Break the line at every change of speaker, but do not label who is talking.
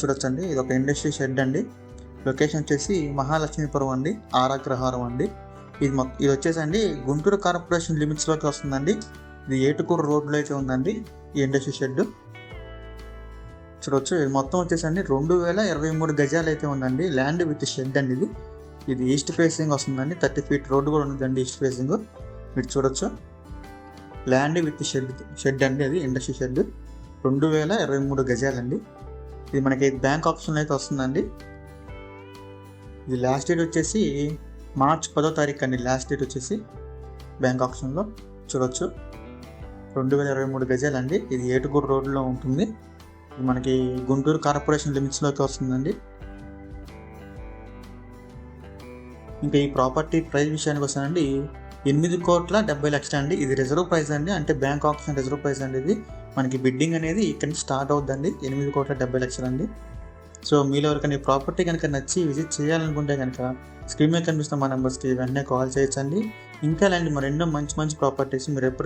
చూడొచ్చండి. ఇది ఒక ఇండస్ట్రీ షెడ్ అండి. లొకేషన్ వచ్చేసి మహాలక్ష్మీపురం అండి. ఆరాగ్రహారం అండి. ఇది మొత్తం ఇది వచ్చేసి అండి గుంటూరు కార్పొరేషన్ లిమిట్స్లోకి వస్తుందండి. ఇది ఏటుకూరు రోడ్లో అయితే ఉందండి ఈ ఇండస్ట్రీ షెడ్ చూడొచ్చు. ఇది మొత్తం వచ్చేసండి రెండు వేల ఇరవై మూడు గజాలు అయితే ఉందండి. ల్యాండ్ విత్ షెడ్ అండి ఇది. ఇది ఈస్ట్ ఫేసింగ్ వస్తుందండి. థర్టీ ఫీట్ రోడ్డు కూడా ఉందండి ఈస్ట్ ఫేసింగ్. మీరు చూడొచ్చు. ల్యాండ్ విత్ షెడ్ షెడ్ అండి అది ఇండస్ట్రీ షెడ్ రెండు వేల ఇరవై మూడు గజాలండి. ఇది మనకి బ్యాంక్ ఆప్షన్ అయితే వస్తుందండి. ఇది లాస్ట్ డేట్ వచ్చేసి మార్చ్ పదో తారీఖు అండి. లాస్ట్ డేట్ వచ్చేసి బ్యాంక్ ఆప్షన్లో చూడొచ్చు. రెండు వేల ఇరవై మూడు గజాలండి. ఇది ఏటుకూరు రోడ్లో ఉంటుంది. మనకి గుంటూరు కార్పొరేషన్ లిమిట్స్లోకి వస్తుందండి. ఇంకా ఈ ప్రాపర్టీ ప్రైస్ విషయానికి వస్తానండి. ఎనిమిది కోట్ల డెబ్బై లక్షలు అండి ఇది రిజర్వ్ ప్రైస్ అండి. అంటే బ్యాంక్ ఆప్షన్ రిజర్వ్ ప్రైస్ అండి ఇది. మనకి బిడ్డింగ్ అనేది ఇక్కడ నుంచి స్టార్ట్ అవుద్దండి. ఎనిమిది కోట్ల డెబ్బై లక్షలు అండి సో మీలో ఎవరికైనా ప్రాపర్టీ కనుక నచ్చి విజిట్ చేయాలనుకుంటే కనుక స్క్రీన్ మీద కనిపిస్తున్న మా నెంబర్స్కి వెంటనే కాల్ చేయొచ్చండి. ఇంకా ఇలాంటి మరెన్నో మంచి మంచి ప్రాపర్టీస్ మీరు ఎప్పుడు